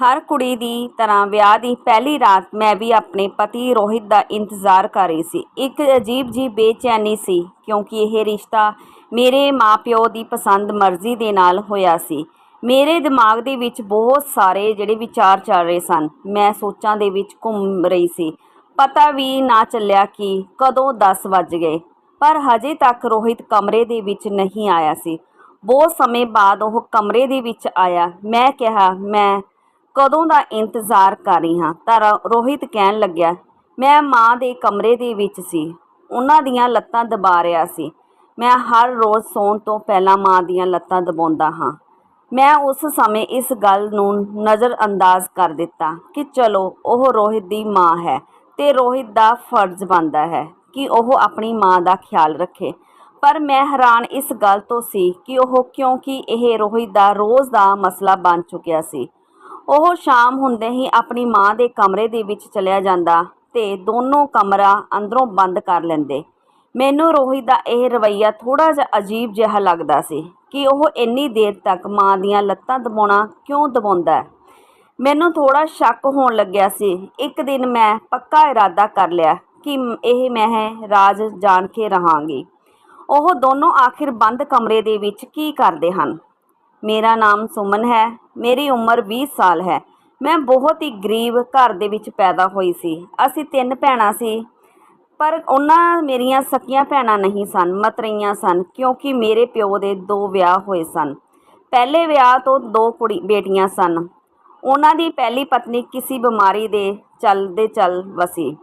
ਹਰ ਕੁੜੀ ਦੀ ਤਰ੍ਹਾਂ ਵਿਆਹ ਦੀ ਪਹਿਲੀ ਰਾਤ ਮੈਂ ਵੀ ਆਪਣੇ ਪਤੀ ਰੋਹਿਤ ਦਾ ਇੰਤਜ਼ਾਰ ਕਰ ਰਹੀ ਸੀ। ਇੱਕ ਅਜੀਬ ਜੀ ਬੇਚੈਨੀ ਸੀ, ਕਿਉਂਕਿ ਇਹ ਰਿਸ਼ਤਾ ਮੇਰੇ ਮਾਪਿਓ ਦੀ ਪਸੰਦ ਮਰਜ਼ੀ ਦੇ ਨਾਲ ਹੋਇਆ ਸੀ। ਮੇਰੇ ਦਿਮਾਗ ਦੇ ਵਿੱਚ ਬਹੁਤ ਸਾਰੇ ਜਿਹੜੇ ਵਿਚਾਰ ਚੱਲ ਰਹੇ ਸਨ। ਮੈਂ ਸੋਚਾਂ ਦੇ ਵਿੱਚ ਘੁੰਮ ਰਹੀ ਸੀ। ਪਤਾ ਵੀ ਨਾ ਚੱਲਿਆ ਕਿ ਕਦੋਂ 10 ਵੱਜ ਗਏ, ਪਰ ਹਜੇ ਤੱਕ ਰੋਹਿਤ ਕਮਰੇ ਦੇ ਵਿੱਚ ਨਹੀਂ ਆਇਆ ਸੀ। ਬਹੁਤ ਸਮੇਂ ਬਾਅਦ ਉਹ ਕਮਰੇ ਦੇ ਵਿੱਚ ਆਇਆ। ਮੈਂ ਕਿਹਾ, ਮੈਂ ਕਦੋਂ ਦਾ ਇੰਤਜ਼ਾਰ ਕਰ ਰਹੀ ਹਾਂ। ਤਾਂ ਰੋ- ਰੋਹਿਤ ਕਹਿਣ ਲੱਗਿਆ, ਮੈਂ ਮਾਂ ਦੇ ਕਮਰੇ ਦੇ ਵਿੱਚ ਸੀ। ਉਹਨਾਂ ਦੀਆਂ ਲੱਤਾਂ ਦਬਾ ਰਿਹਾ ਸੀ। ਮੈਂ ਹਰ ਰੋਜ਼ ਸੌਣ ਤੋਂ ਪਹਿਲਾਂ ਮਾਂ ਦੀਆਂ ਲੱਤਾਂ ਦਬਾਉਂਦਾ ਹਾਂ। ਮੈਂ ਉਸ ਸਮੇਂ ਇਸ ਗੱਲ ਨੂੰ ਨਜ਼ਰ ਅੰਦਾਜ਼ ਕਰ ਦਿੱਤਾ ਕਿ ਚਲੋ, ਉਹ ਰੋਹਿਤ ਦੀ ਮਾਂ ਹੈ ਤੇ ਰੋਹਿਤ ਦਾ ਫਰਜ਼ ਬਣਦਾ ਹੈ ਕਿ ਉਹ ਆਪਣੀ ਮਾਂ ਦਾ ਖਿਆਲ ਰੱਖੇ। ਪਰ ਮੈਂ ਹੈਰਾਨ ਇਸ ਗੱਲ ਤੋਂ ਸੀ ਕਿ ਉਹ ਕਿਉਂਕਿ ਇਹ ਰੋਹਿਤ ਦਾ ਰੋਜ਼ ਦਾ ਮਸਲਾ ਬਣ ਚੁੱਕਿਆ ਸੀ। ਉਹ ਸ਼ਾਮ ਹੁੰਦੇ ਹੀ ਆਪਣੀ ਮਾਂ ਦੇ ਕਮਰੇ ਦੇ ਵਿੱਚ ਚਲਿਆ ਜਾਂਦਾ ਤੇ ਦੋਨੋਂ ਕਮਰਾ ਅੰਦਰੋਂ ਬੰਦ ਕਰ ਲੈਂਦੇ। ਮੈਨੂੰ ਰੋਹਿਤ ਦਾ ਇਹ ਰਵੱਈਆ ਥੋੜਾ ਜਿਹਾ ਅਜੀਬ ਜਿਹਾ ਲੱਗਦਾ ਸੀ ਕਿ ਉਹ ਇੰਨੀ ਦੇਰ ਤੱਕ ਮਾਂ ਦੀਆਂ ਲੱਤਾਂ ਦਬਾਉਣਾ ਕਿਉਂ ਦਬਾਉਂਦਾ ਮੈਨੂੰ ਥੋੜਾ ਸ਼ੱਕ ਹੋਣ ਲੱਗਿਆ ਸੀ। ਇੱਕ ਦਿਨ ਮੈਂ ਪੱਕਾ ਇਰਾਦਾ ਕਰ ਲਿਆ ਕਿ ਇਹ ਮੈਂ ਰਾਜ ਜਾਣ ਕੇ ਰਹਾਂਗੀ। ਉਹ ਦੋਨੋਂ ਆਖਿਰ ਬੰਦ ਕਮਰੇ ਦੇ ਵਿੱਚ ਕੀ ਕਰਦੇ ਹਨ? ਮੇਰਾ ਨਾਮ ਸੁਮਨ ਹੈ, ਮੇਰੀ ਉਮਰ 20 ਸਾਲ ਹੈ। ਮੈਂ ਬਹੁਤ ਹੀ ਗਰੀਬ ਘਰ ਦੇ ਵਿੱਚ ਪੈਦਾ ਹੋਈ ਸੀ। ਅਸੀਂ ਤਿੰਨ ਭੈਣਾਂ ਸੀ, ਪਰ ਉਹਨਾਂ ਮੇਰੀਆਂ ਸਕੀਆਂ ਭੈਣਾਂ ਨਹੀਂ ਸਨ ਮਤਰਈਆਂ ਸਨ, ਕਿਉਂਕਿ ਮੇਰੇ ਪਿਓ ਦੇ ਦੋ ਵਿਆਹ ਹੋਏ ਸਨ। ਪਹਿਲੇ ਵਿਆਹ ਤੋਂ ਦੋ ਕੁੜੀ ਬੇਟੀਆਂ ਸਨ। ਉਹਨਾਂ ਦੀ ਪਹਿਲੀ ਪਤਨੀ ਕਿਸੇ ਬਿਮਾਰੀ ਦੇ ਚੱਲਦੇ ਚੱਲ ਵਸੀ।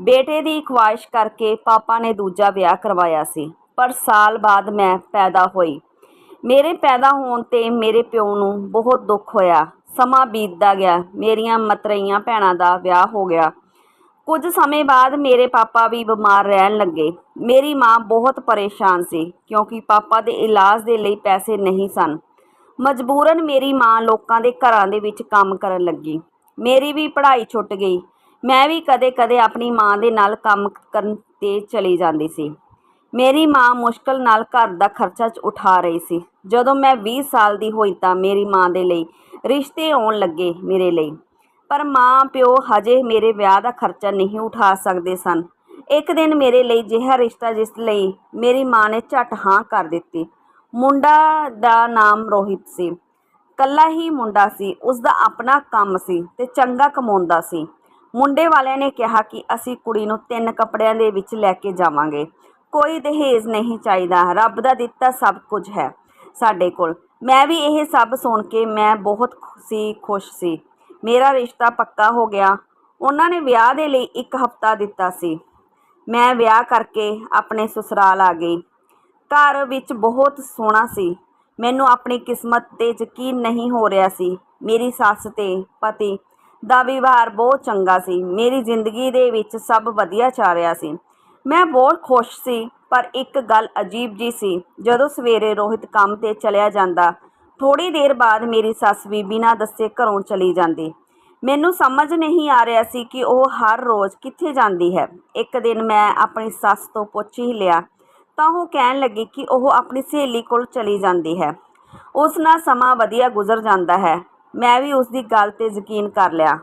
ਬੇਟੇ ਦੀ ਖੁਆਇਸ਼ ਕਰਕੇ ਪਾਪਾ ਨੇ ਦੂਜਾ ਵਿਆਹ ਕਰਵਾਇਆ ਸੀ, ਪਰ ਸਾਲ ਬਾਅਦ ਮੈਂ ਪੈਦਾ ਹੋਈ। ਮੇਰੇ ਪੈਦਾ ਹੋਣ ਤੇ ਮੇਰੇ ਪਿਓ ਨੂੰ ਬਹੁਤ ਦੁੱਖ ਹੋਇਆ। ਸਮਾਂ ਬੀਤਦਾ ਗਿਆ। ਮੇਰੀਆਂ ਮਤਰਈਆਂ ਭੈਣਾਂ ਦਾ ਵਿਆਹ ਹੋ ਗਿਆ। ਕੁਝ ਸਮੇਂ ਬਾਅਦ ਮੇਰੇ ਪਾਪਾ ਵੀ ਬਿਮਾਰ ਰਹਿਣ ਲੱਗੇ। ਮੇਰੀ ਮਾਂ ਬਹੁਤ ਪਰੇਸ਼ਾਨ ਸੀ, ਕਿਉਂਕਿ ਪਾਪਾ ਦੇ ਇਲਾਜ ਦੇ ਲਈ ਪੈਸੇ ਨਹੀਂ ਸਨ। ਮਜਬੂਰਨ ਮੇਰੀ ਮਾਂ ਲੋਕਾਂ ਦੇ ਘਰਾਂ ਦੇ ਵਿੱਚ ਕੰਮ ਕਰਨ ਲੱਗੀ। ਮੇਰੀ ਵੀ ਪੜ੍ਹਾਈ ਛੁੱਟ ਗਈ। ਮੈਂ ਵੀ ਕਦੇ-ਕਦੇ ਆਪਣੀ ਮਾਂ ਦੇ ਨਾਲ ਕੰਮ ਕਰਨ ਤੇ ਚਲੀ ਜਾਂਦੀ ਸੀ। ਮੇਰੀ ਮਾਂ ਮੁਸ਼ਕਲ ਨਾਲ ਘਰ ਦਾ ਖਰਚਾ ਉਠਾ ਰਹੀ ਸੀ। ਜਦੋਂ ਮੈਂ 20 ਸਾਲ ਦੀ ਹੋਈ ਤਾਂ ਮੇਰੀ ਮਾਂ ਦੇ ਲਈ ਰਿਸ਼ਤੇ ਆਉਣ ਲੱਗੇ ਮੇਰੇ ਲਈ। ਪਰ ਮਾਂ ਪਿਓ ਹਜੇ ਮੇਰੇ ਵਿਆਹ ਦਾ ਖਰਚਾ ਨਹੀਂ ਉਠਾ ਸਕਦੇ ਸਨ। ਇੱਕ ਦਿਨ ਮੇਰੇ ਲਈ ਜਿਹਾ ਰਿਸ਼ਤਾ ਜਿਸ ਲਈ ਮੇਰੀ ਮਾਂ ਨੇ ਝਟ ਹਾਂ ਕਰ ਦਿੱਤੀ। ਮੁੰਡਾ ਦਾ ਨਾਮ ਰੋਹਿਤ ਸੀ। ਕੱਲਾ ਹੀ ਮੁੰਡਾ ਸੀ। ਉਸ ਦਾ ਆਪਣਾ ਕੰਮ ਸੀ ਤੇ ਚੰਗਾ ਕਮਾਉਂਦਾ ਸੀ। ਮੁੰਡੇ ਵਾਲਿਆਂ ਨੇ ਕਿਹਾ ਕਿ ਅਸੀਂ ਕੁੜੀ ਨੂੰ ਤਿੰਨ ਕੱਪੜਿਆਂ ਦੇ ਵਿੱਚ ਲੈ ਕੇ ਜਾਵਾਂਗੇ। ਕੋਈ ਦਹੇਜ ਨਹੀਂ ਚਾਹੀਦਾ। ਰੱਬ ਦਾ ਦਿੱਤਾ ਸਭ ਕੁਝ ਹੈ ਸਾਡੇ ਕੋਲ। ਮੈਂ ਵੀ ਇਹ ਸਭ ਸੁਣ ਕੇ ਮੈਂ ਬਹੁਤ ਸੀ ਖੁਸ਼ ਸੀ। ਮੇਰਾ ਰਿਸ਼ਤਾ ਪੱਕਾ ਹੋ ਗਿਆ। ਉਹਨਾਂ ਨੇ ਵਿਆਹ ਦੇ ਲਈ ਇੱਕ ਹਫਤਾ ਦਿੱਤਾ ਸੀ। ਮੈਂ ਵਿਆਹ ਕਰਕੇ ਆਪਣੇ ਸਸੁਰਾਲ ਆ ਗਈ। ਘਰ ਵਿੱਚ ਬਹੁਤ ਸੋਹਣਾ ਸੀ। ਮੈਨੂੰ ਆਪਣੀ ਕਿਸਮਤ ਤੇ ਯਕੀਨ ਨਹੀਂ ਹੋ ਰਿਹਾ ਸੀ। ਮੇਰੀ ਸੱਸ ਤੇ ਪਤੀ ਦਾ ਵਿਵਹਾਰ ਬਹੁਤ ਚੰਗਾ ਸੀ। ਮੇਰੀ ਜ਼ਿੰਦਗੀ ਦੇ ਵਿੱਚ ਸਭ ਵਧੀਆ ਚੱਲ ਰਿਹਾ ਸੀ। ਮੈਂ ਬਹੁਤ ਖੁਸ਼ ਸੀ, ਪਰ ਇੱਕ ਗੱਲ ਅਜੀਬ ਜੀ ਸੀ, ਜਦੋਂ ਸਵੇਰੇ ਰੋਹਿਤ ਕੰਮ ਤੇ ਚਲਿਆ ਜਾਂਦਾ ਥੋੜੀ ਦੇਰ ਬਾਅਦ ਮੇਰੀ ਸੱਸ ਵੀ ਬਿਨਾਂ ਦੱਸੇ ਘਰੋਂ ਚਲੀ ਜਾਂਦੀ। ਮੈਨੂੰ ਸਮਝ ਨਹੀਂ ਆ ਰਿਹਾ ਸੀ ਕਿ ਉਹ ਹਰ ਰੋਜ਼ ਕਿੱਥੇ ਜਾਂਦੀ ਹੈ। ਇੱਕ ਦਿਨ ਮੈਂ ਆਪਣੀ ਸੱਸ ਤੋਂ ਪੁੱਛ ਹੀ ਲਿਆ, ਤਾਂ ਉਹ ਕਹਿਣ ਲੱਗੀ ਕਿ ਉਹ ਆਪਣੀ ਸਹੇਲੀ ਕੋਲ ਚਲੀ ਜਾਂਦੀ ਹੈ। ਉਸ ਨਾਲ ਸਮਾਂ ਵਧੀਆ ਗੁਜ਼ਰ ਜਾਂਦਾ ਹੈ। ਮੈਂ ਵੀ ਉਸ ਦੀ ਗੱਲ ਤੇ ਯਕੀਨ ਕਰ ਲਿਆ।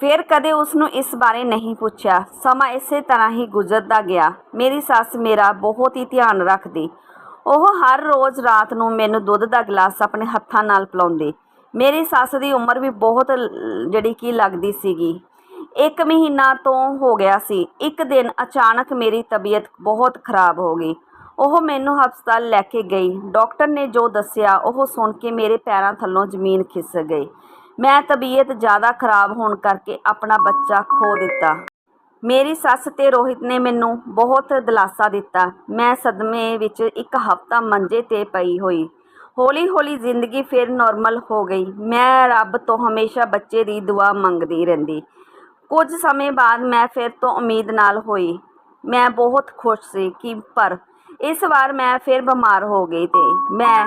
ਫਿਰ ਕਦੇ ਉਸ ਨੂੰ ਇਸ ਬਾਰੇ ਨਹੀਂ ਪੁੱਛਿਆ। ਸਮਾਂ ਇਸੇ ਤਰ੍ਹਾਂ ਹੀ ਗੁਜ਼ਰਦਾ ਗਿਆ। ਮੇਰੀ ਸੱਸ ਮੇਰਾ ਬਹੁਤ ਹੀ ਧਿਆਨ ਰੱਖਦੀ। ਉਹ ਹਰ ਰੋਜ਼ ਰਾਤ ਨੂੰ ਮੈਨੂੰ ਦੁੱਧ ਦਾ ਗਲਾਸ ਆਪਣੇ ਹੱਥਾਂ ਨਾਲ ਪਿਲਾਉਂਦੀ। ਮੇਰੀ ਸੱਸ ਦੀ ਉਮਰ ਵੀ ਬਹੁਤ ਜਿਹੜੀ ਕਿ ਲੱਗਦੀ ਸੀਗੀ। ਇੱਕ ਮਹੀਨਾ ਤੋਂ ਹੋ ਗਿਆ ਸੀ। ਇੱਕ ਦਿਨ ਅਚਾਨਕ ਮੇਰੀ ਤਬੀਅਤ ਬਹੁਤ ਖਰਾਬ ਹੋ ਗਈ। ਉਹ ਮੈਨੂੰ ਹਸਪਤਾਲ ਲੈ ਕੇ ਗਈ। ਡਾਕਟਰ ਨੇ ਜੋ ਦੱਸਿਆ, ਉਹ ਸੁਣ ਕੇ ਮੇਰੇ ਪੈਰਾਂ ਥੱਲੋਂ ਜ਼ਮੀਨ ਖਿਸਕ ਗਈ। ਮੈਂ ਤਬੀਅਤ ਜ਼ਿਆਦਾ ਖਰਾਬ ਹੋਣ ਕਰਕੇ ਆਪਣਾ ਬੱਚਾ ਖੋ ਦਿੱਤਾ। ਮੇਰੀ ਸੱਸ ਤੇ ਰੋਹਿਤ ਨੇ ਮੈਨੂੰ ਬਹੁਤ ਦਿਲਾਸਾ ਦਿੱਤਾ। ਮੈਂ ਸਦਮੇ ਵਿੱਚ ਇੱਕ ਹਫ਼ਤਾ ਮੰਜੇ ਤੇ ਪਈ ਹੋਈ। ਹੌਲੀ-ਹੌਲੀ ਜ਼ਿੰਦਗੀ ਫਿਰ ਨਾਰਮਲ ਹੋ ਗਈ। ਮੈਂ ਰੱਬ ਤੋਂ ਹਮੇਸ਼ਾ ਬੱਚੇ ਦੀ ਦੁਆ ਮੰਗਦੀ ਰਹਿੰਦੀ। ਕੁਝ ਸਮੇਂ ਬਾਅਦ ਮੈਂ ਫਿਰ ਤੋਂ ਉਮੀਦ ਨਾਲ ਹੋਈ। ਮੈਂ ਬਹੁਤ ਖੁਸ਼ ਸੀ ਕਿ ਪਰ ਇਸ ਵਾਰ ਮੈਂ ਫਿਰ ਬਿਮਾਰ ਹੋ ਗਈ ਤੇ ਮੈਂ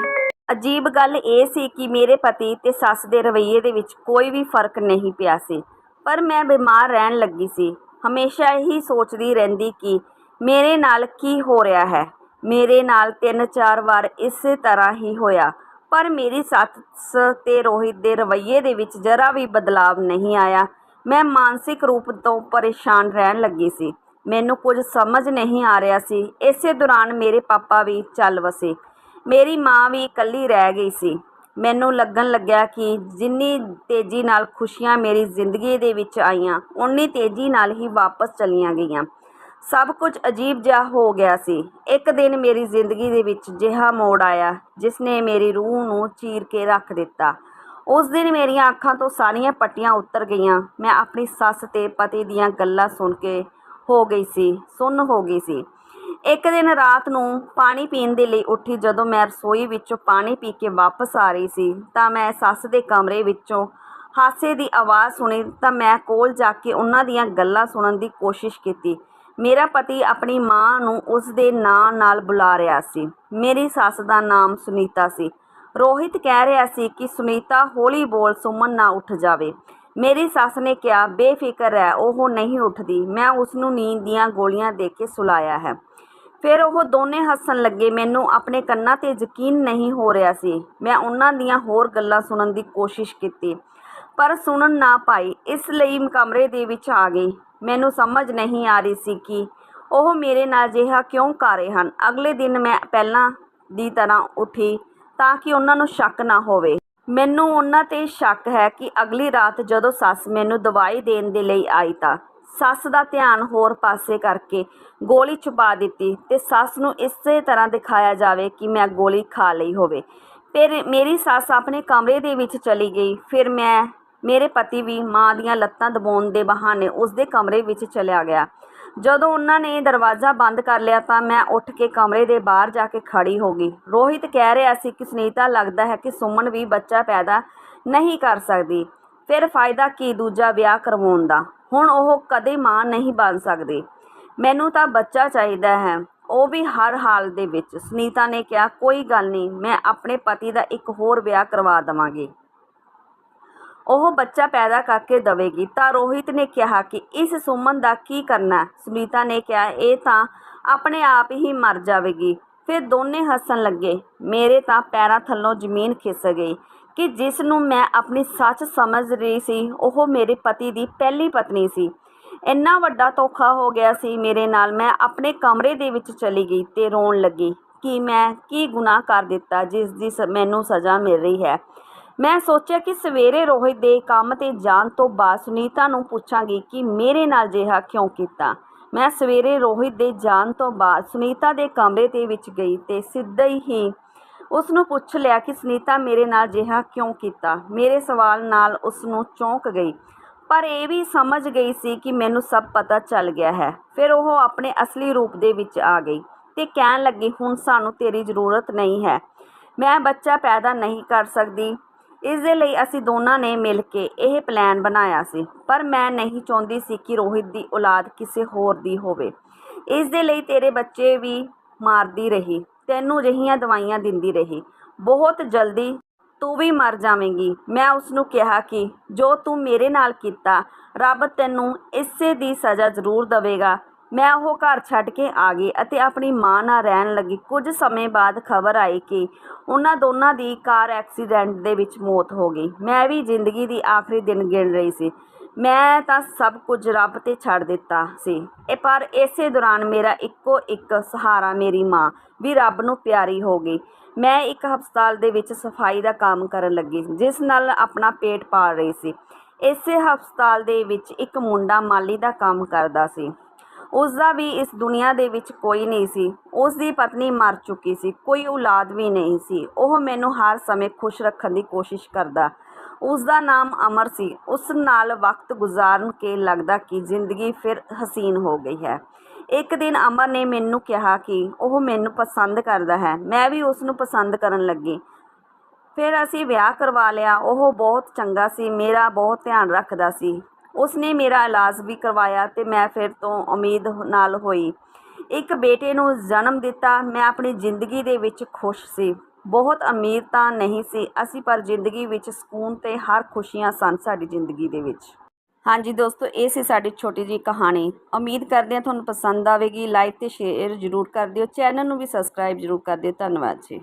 ਅਜੀਬ ਗੱਲ ਇਹ ਸੀ ਕਿ ਮੇਰੇ ਪਤੀ ਤੇ ਸੱਸ ਦੇ ਰਵੱਈਏ ਦੇ ਵਿੱਚ ਕੋਈ ਵੀ ਫ਼ਰਕ ਨਹੀਂ ਪਿਆ ਸੀ। ਪਰ ਮੈਂ ਬਿਮਾਰ ਰਹਿਣ ਲੱਗੀ ਸੀ। ਹਮੇਸ਼ਾ ਇਹੀ ਸੋਚਦੀ ਰਹਿੰਦੀ ਕਿ ਮੇਰੇ ਨਾਲ ਕੀ ਹੋ ਰਿਹਾ ਹੈ। ਮੇਰੇ ਨਾਲ ਤਿੰਨ ਚਾਰ ਵਾਰ ਇਸੇ ਤਰ੍ਹਾਂ ਹੀ ਹੋਇਆ। ਪਰ ਮੇਰੀ ਸੱਸ ਤੇ ਰੋਹਿਤ ਦੇ ਰਵੱਈਏ ਦੇ ਵਿੱਚ ਜਰਾ ਵੀ ਬਦਲਾਵ ਨਹੀਂ ਆਇਆ। ਮੈਂ ਮਾਨਸਿਕ ਰੂਪ ਤੋਂ ਪਰੇਸ਼ਾਨ ਰਹਿਣ ਲੱਗੀ ਸੀ। ਮੈਨੂੰ ਕੁਝ ਸਮਝ ਨਹੀਂ ਆ ਰਿਹਾ ਸੀ। ਇਸੇ ਦੌਰਾਨ ਮੇਰੇ ਪਾਪਾ ਵੀ ਚੱਲ ਵਸੇ। ਮੇਰੀ ਮਾਂ ਵੀ ਇਕੱਲੀ ਰਹਿ ਗਈ ਸੀ। ਮੈਨੂੰ ਲੱਗਣ ਲੱਗਿਆ ਕਿ ਜਿੰਨੀ ਤੇਜ਼ੀ ਨਾਲ ਖੁਸ਼ੀਆਂ ਮੇਰੀ ਜ਼ਿੰਦਗੀ ਦੇ ਵਿੱਚ ਆਈਆਂ ਉਨੀ ਤੇਜ਼ੀ ਨਾਲ ਹੀ ਵਾਪਸ ਚਲੀਆਂ ਗਈਆਂ। ਸਭ ਕੁਝ ਅਜੀਬ ਜਿਹਾ ਹੋ ਗਿਆ ਸੀ। ਇੱਕ ਦਿਨ ਮੇਰੀ ਜ਼ਿੰਦਗੀ ਦੇ ਵਿੱਚ ਜਿਹਾ ਮੋੜ ਆਇਆ ਜਿਸ ਨੇ ਮੇਰੀ ਰੂਹ ਨੂੰ ਚੀਰ ਕੇ ਰੱਖ ਦਿੱਤਾ। ਉਸ ਦਿਨ ਮੇਰੀਆਂ ਅੱਖਾਂ ਤੋਂ ਸਾਰੀਆਂ ਪੱਟੀਆਂ ਉਤਰ ਗਈਆਂ। ਮੈਂ ਆਪਣੀ ਸੱਸ ਤੇ ਪਤੀ ਦੀਆਂ ਗੱਲਾਂ ਸੁਣ ਕੇ ਹੋ ਗਈ ਸੀ, ਸੁੰਨ ਹੋ ਗਈ ਸੀ। ਇੱਕ ਦਿਨ ਰਾਤ ਨੂੰ ਪਾਣੀ ਪੀਣ ਦੇ ਲਈ ਉੱਠੀ ਜਦੋਂ ਮੈਂ ਰਸੋਈ ਵਿੱਚੋਂ ਪਾਣੀ ਪੀ ਕੇ ਵਾਪਸ ਆ ਰਹੀ ਸੀ, ਤਾਂ ਮੈਂ ਸੱਸ ਦੇ ਕਮਰੇ ਵਿੱਚੋਂ ਹਾਸੇ ਦੀ ਆਵਾਜ਼ ਸੁਣੀ, ਤਾਂ ਮੈਂ ਕੋਲ ਜਾ ਕੇ ਉਹਨਾਂ ਦੀਆਂ ਗੱਲਾਂ ਸੁਣਨ ਦੀ ਕੋਸ਼ਿਸ਼ ਕੀਤੀ। ਮੇਰਾ ਪਤੀ ਆਪਣੀ ਮਾਂ ਨੂੰ ਉਸ ਦੇ ਨਾਂ ਨਾਲ ਬੁਲਾ ਰਿਹਾ ਸੀ। ਮੇਰੀ ਸੱਸ ਦਾ ਨਾਮ ਸੁਨੀਤਾ ਸੀ। ਰੋਹਿਤ ਕਹਿ ਰਿਹਾ ਸੀ ਕਿ ਸੁਨੀਤਾ ਹੌਲੀ ਬੋਲ ਸੁਮਨ ਨਾ ਉੱਠ ਜਾਵੇ। ਮੇਰੀ ਸੱਸ ਨੇ ਕਿਹਾ, ਬੇਫਿਕਰ ਹੈ ਉਹ ਨਹੀਂ ਉੱਠਦੀ। ਮੈਂ ਉਸ ਨੂੰ ਨੀਂਦ ਦੀਆਂ ਗੋਲੀਆਂ ਦੇ ਕੇ ਸੁਲਾਇਆ ਹੈ। ਫਿਰ ਉਹ ਦੋਨੇ ਹੱਸਣ ਲੱਗੇ। ਮੈਨੂੰ ਆਪਣੇ ਕੰਨਾਂ ਤੇ ਯਕੀਨ ਨਹੀਂ ਹੋ ਰਿਹਾ ਸੀ। ਮੈਂ ਉਹਨਾਂ ਦੀਆਂ ਹੋਰ ਗੱਲਾਂ ਸੁਣਨ ਦੀ ਕੋਸ਼ਿਸ਼ ਕੀਤੀ, ਪਰ ਸੁਣਨ ਨਾ ਪਾਈ। ਇਸ ਲਈ ਕਮਰੇ ਦੇ ਵਿੱਚ ਆ ਗਈ। ਮੈਨੂੰ ਸਮਝ ਨਹੀਂ ਆ ਰਹੀ ਸੀ ਕਿ ਉਹ ਮੇਰੇ ਨਾਲ ਅਜਿਹਾ ਕਿਉਂ ਕਰ ਰਹੇ ਹਨ। ਅਗਲੇ ਦਿਨ ਮੈਂ ਪਹਿਲਾਂ ਦੀ ਤਰ੍ਹਾਂ ਉੱਠੀ ਤਾਂ ਕਿ ਉਹਨਾਂ ਨੂੰ ਸ਼ੱਕ ਨਾ ਹੋਵੇ। ਮੈਨੂੰ ਉਹਨਾਂ ਤੇ ਸ਼ੱਕ ਹੈ ਕਿ ਅਗਲੀ ਰਾਤ ਜਦੋਂ ਸੱਸ ਮੈਨੂੰ ਦਵਾਈ ਦੇਣ ਦੇ ਲਈ ਆਈ ਤਾਂ ਸੱਸ ਦਾ ਧਿਆਨ ਹੋਰ ਪਾਸੇ ਕਰਕੇ ਗੋਲੀ ਛੁਪਾ ਦਿੱਤੀ ਤੇ ਸੱਸ ਨੂੰ ਇਸੇ ਤਰ੍ਹਾਂ ਦਿਖਾਇਆ ਜਾਵੇ ਕਿ ਮੈਂ ਗੋਲੀ ਖਾ ਲਈ ਹੋਵੇ। ਫਿਰ ਮੇਰੀ ਸੱਸ ਆਪਣੇ ਕਮਰੇ ਦੇ ਵਿੱਚ ਚਲੀ ਗਈ। ਫਿਰ ਮੈਂ, ਮੇਰੇ ਪਤੀ ਵੀ ਮਾਂ ਦੀਆਂ ਲੱਤਾਂ ਦਬਾਉਣ ਦੇ ਬਹਾਨੇ ਉਸ ਦੇ ਕਮਰੇ ਵਿੱਚ ਚਲਿਆ ਗਿਆ। ਜਦੋਂ ਉਹਨਾਂ ਨੇ ਦਰਵਾਜ਼ਾ ਬੰਦ ਕਰ ਲਿਆ ਤਾਂ ਮੈਂ ਉੱਠ ਕੇ ਕਮਰੇ ਦੇ ਬਾਹਰ ਜਾ ਕੇ ਖੜੀ ਹੋ ਗਈ। ਰੋਹਿਤ ਕਹਿ ਰਿਹਾ ਸੀ ਕਿ ਸੁਨੀਤਾ ਲੱਗਦਾ ਹੈ ਕਿ ਸੁਮਨ ਵੀ ਬੱਚਾ ਪੈਦਾ ਨਹੀਂ ਕਰ ਸਕਦੀ। ਫਿਰ ਫਾਇਦਾ ਕੀ ਦੂਜਾ ਵਿਆਹ ਕਰਵਾਉਣ ਦਾ? ਹੁਣ ਉਹ ਕਦੇ ਮਾਂ ਨਹੀਂ ਬਣ ਸਕਦੀ। ਮੈਨੂੰ ਤਾਂ ਬੱਚਾ ਚਾਹੀਦਾ ਹੈ। ਉਹ ਵੀ ਹਰ ਹਾਲ ਦੇ ਵਿੱਚ। ਸੁਨੀਤਾ ਨੇ ਕਿਹਾ, ਕੋਈ ਗੱਲ ਨਹੀਂ, ਮੈਂ ਆਪਣੇ ਪਤੀ ਦਾ ਇੱਕ ਹੋਰ ਵਿਆਹ ਕਰਵਾ ਦੇਵਾਂਗੀ। ਉਹ ਬੱਚਾ ਪੈਦਾ ਕਰਕੇ ਦੇਵੇਗੀ। ਤਾਂ ਰੋਹਿਤ ਨੇ ਕਿਹਾ ਕਿ ਇਸ ਸੁਮਨ ਦਾ ਕੀ ਕਰਨਾ ਸੁਨੀਤਾ ਨੇ ਕਿਹਾ, ਇਹ ਤਾਂ ਆਪਣੇ ਆਪ ਹੀ ਮਰ ਜਾਵੇਗੀ। ਫਿਰ ਦੋਨੇ ਹੱਸਣ ਲੱਗੇ। ਮੇਰੇ ਤਾਂ ਪੈਰਾਂ ਥੱਲੋਂ ਜ਼ਮੀਨ ਖਿਸ ਗਈ। ਕਿ ਜਿਸ ਨੂੰ ਮੈਂ ਆਪਣੀ ਸੱਚ ਸਮਝ ਰਹੀ ਸੀ, ਉਹ ਮੇਰੇ ਪਤੀ ਦੀ ਪਹਿਲੀ ਪਤਨੀ ਸੀ। ਇੰਨਾ ਵੱਡਾ ਧੋਖਾ ਹੋ ਗਿਆ ਸੀ ਮੇਰੇ ਨਾਲ, ਮੈਂ ਆਪਣੇ ਕਮਰੇ ਦੇ ਵਿੱਚ ਚਲੀ ਗਈ ਤੇ ਰੋਣ ਲੱਗੀ, ਕਿ ਮੈਂ ਕੀ ਗੁਨਾਹ ਕਰ ਦਿੱਤਾ ਜਿਸ ਦੀ ਸ- ਮੈਨੂੰ ਸਜ਼ਾ ਮਿਲ ਰਹੀ ਹੈ? ਮੈਂ ਸੋਚਿਆ ਕਿ ਸਵੇਰੇ ਰੋਹਿਤ ਦੇ ਕੰਮ ਤੇ ਜਾਣ ਤੋਂ ਬਾਅਦ ਸੁਨੀਤਾ ਨੂੰ ਪੁੱਛਾਂਗੀ ਕਿ ਮੇਰੇ ਨਾਲ ਜਿਹਾ ਕਿਉਂ ਕੀਤਾ। ਮੈਂ ਸਵੇਰੇ ਰੋਹਿਤ ਦੇ ਜਾਣ ਤੋਂ ਬਾਅਦ ਸੁਨੀਤਾ ਦੇ ਕਮਰੇ ਦੇ ਵਿੱਚ ਗਈ ਤੇ ਸਿੱਧਾ ਹੀ ਉਸ ਨੂੰ ਪੁੱਛ ਲਿਆ ਕਿ ਸੁਨੀਤਾ ਮੇਰੇ ਨਾਲ ਜਿਹਾ ਕਿਉਂ ਕੀਤਾ? ਮੇਰੇ ਸਵਾਲ ਨਾਲ ਉਸ ਨੂੰ ਚੌਂਕ ਗਈ। ਪਰ ਇਹ ਵੀ ਸਮਝ ਗਈ ਸੀ ਕਿ ਮੈਨੂੰ ਸਭ ਪਤਾ ਚੱਲ ਗਿਆ ਹੈ। ਫਿਰ ਉਹ ਆਪਣੇ ਅਸਲੀ ਰੂਪ ਦੇ ਵਿੱਚ ਆ ਗਈ ਤੇ ਕਹਿਣ ਲੱਗੀ, ਹੁਣ ਸਾਨੂੰ ਤੇਰੀ ਜ਼ਰੂਰਤ ਨਹੀਂ ਹੈ। ਮੈਂ ਬੱਚਾ ਪੈਦਾ ਨਹੀਂ ਕਰ ਸਕਦੀ। ਇਸ ਦੇ ਲਈ ਅਸੀਂ ਦੋਨਾਂ ਨੇ ਮਿਲ ਕੇ ਇਹ ਪਲਾਨ ਬਣਾਇਆ ਸੀ। ਪਰ ਮੈਂ ਨਹੀਂ ਚਾਹੁੰਦੀ ਸੀ ਕਿ ਰੋਹਿਤ ਦੀ ਔਲਾਦ ਕਿਸੇ ਹੋਰ ਦੀ ਹੋਵੇ। ਇਸ ਦੇ ਲਈ ਤੇਰੇ ਬੱਚੇ ਵੀ ਮਾਰਦੀ ਰਹੀ। ਤੈਨੂੰ ਅਜਿਹੀਆਂ ਦਵਾਈਆਂ ਦਿੰਦੀ ਰਹੀ। ਬਹੁਤ ਜਲਦੀ ਤੂੰ ਵੀ ਮਰ ਜਾਵੇਂਗੀ। ਮੈਂ ਉਸਨੂੰ ਕਿਹਾ ਕਿ ਜੋ ਤੂੰ ਮੇਰੇ ਨਾਲ ਕੀਤਾ, ਰੱਬ ਤੈਨੂੰ ਇਸੇ ਦੀ ਸਜ਼ਾ ਜ਼ਰੂਰ ਦੇਵੇਗਾ। ਮੈਂ ਉਹ ਘਰ ਛੱਡ ਕੇ ਆ ਗਈ ਅਤੇ ਆਪਣੀ ਮਾਂ ਨਾਲ ਰਹਿਣ ਲੱਗੀ। ਕੁਝ ਸਮੇਂ ਬਾਅਦ ਖਬਰ ਆਈ ਕਿ ਉਹਨਾਂ ਦੋਨਾਂ ਦੀ ਕਾਰ ਐਕਸੀਡੈਂਟ ਦੇ ਵਿੱਚ ਮੌਤ ਹੋ ਗਈ। ਮੈਂ ਵੀ ਜ਼ਿੰਦਗੀ ਦੀ ਆਖਰੀ ਦਿਨ ਗਿਣ ਰਹੀ ਸੀ। ਮੈਂ ਤਾਂ ਸਭ ਕੁਝ ਰੱਬ ਤੇ ਛੱਡ ਦਿੱਤਾ ਸੀ। ਪਰ ਇਸੇ ਦੌਰਾਨ ਮੇਰਾ ਇੱਕੋ ਇੱਕ ਸਹਾਰਾ ਮੇਰੀ ਮਾਂ ਵੀ ਰੱਬ ਨੂੰ ਪਿਆਰੀ ਹੋ ਗਈ। ਮੈਂ ਇੱਕ ਹਸਪਤਾਲ ਦੇ ਵਿੱਚ ਸਫ਼ਾਈ ਦਾ ਕੰਮ ਕਰਨ ਲੱਗੀ ਜਿਸ ਨਾਲ ਆਪਣਾ ਪੇਟ ਪਾਲ ਰਹੀ ਸੀ। ਇਸੇ ਹਸਪਤਾਲ ਦੇ ਵਿੱਚ ਇੱਕ ਮੁੰਡਾ ਮਾਲੀ ਦਾ ਕੰਮ ਕਰਦਾ ਸੀ। ਉਸ ਦਾ ਵੀ ਇਸ ਦੁਨੀਆ ਦੇ ਵਿੱਚ ਕੋਈ ਨਹੀਂ ਸੀ। ਉਸ ਦੀ ਪਤਨੀ ਮਰ ਚੁੱਕੀ ਸੀ, ਕੋਈ ਔਲਾਦ ਵੀ ਨਹੀਂ ਸੀ। ਉਹ ਮੈਨੂੰ ਹਰ ਸਮੇਂ ਖੁਸ਼ ਰੱਖਣ ਦੀ ਕੋਸ਼ਿਸ਼ ਕਰਦਾ। ਉਸ ਦਾ ਨਾਮ ਅਮਰ ਸੀ। ਉਸ ਨਾਲ ਵਕਤ ਗੁਜ਼ਾਰਨ ਕੇ ਲੱਗਦਾ ਕਿ ਜ਼ਿੰਦਗੀ ਫਿਰ ਹਸੀਨ ਹੋ ਗਈ ਹੈ। ਇੱਕ ਦਿਨ ਅਮਰ ਨੇ ਮੈਨੂੰ ਕਿਹਾ ਕਿ ਉਹ ਮੈਨੂੰ ਪਸੰਦ ਕਰਦਾ ਹੈ। ਮੈਂ ਵੀ ਉਸ ਨੂੰ ਪਸੰਦ ਕਰਨ ਲੱਗੀ। ਫਿਰ ਅਸੀਂ ਵਿਆਹ ਕਰਵਾ ਲਿਆ। ਉਹ ਬਹੁਤ ਚੰਗਾ ਸੀ। ਮੇਰਾ ਬਹੁਤ ਧਿਆਨ ਰੱਖਦਾ ਸੀ। ਉਸਨੇ ਮੇਰਾ ਇਲਾਜ ਵੀ ਕਰਵਾਇਆ ਤੇ ਮੈਂ ਫਿਰ ਤੋਂ ਉਮੀਦ ਨਾਲ ਹੋਈ। ਇੱਕ ਬੇਟੇ ਨੂੰ ਜਨਮ ਦਿੱਤਾ। ਮੈਂ ਆਪਣੀ ਜ਼ਿੰਦਗੀ ਦੇ ਵਿੱਚ ਖੁਸ਼ ਸੀ। ਬਹੁਤ ਅਮੀਰ ਤਾਂ ਨਹੀਂ ਸੀ। ਅਸੀਂ ਪਰ ਜ਼ਿੰਦਗੀ ਵਿੱਚ ਸਕੂਨ ਤੇ ਹਰ ਖੁਸ਼ੀਆਂ ਸਨ ਸਾਡੀ ਜ਼ਿੰਦਗੀ ਦੇ ਵਿੱਚ। ਹਾਂਜੀ ਦੋਸਤੋ, ਇਹ ਸੀ ਸਾਡੀ ਛੋਟੀ ਜੀ ਕਹਾਣੀ। ਉਮੀਦ ਕਰਦੇ ਹਾਂ ਤੁਹਾਨੂੰ ਪਸੰਦ ਆਵੇਗੀ। ਲਾਈਕ ਤੇ ਸ਼ੇਅਰ ਜ਼ਰੂਰ ਕਰ ਦਿਓ। ਚੈਨਲ ਨੂੰ ਵੀ ਸਬਸਕ੍ਰਾਈਬ ਜ਼ਰੂਰ ਕਰ ਦਿਓ। ਧੰਨਵਾਦ ਜੀ।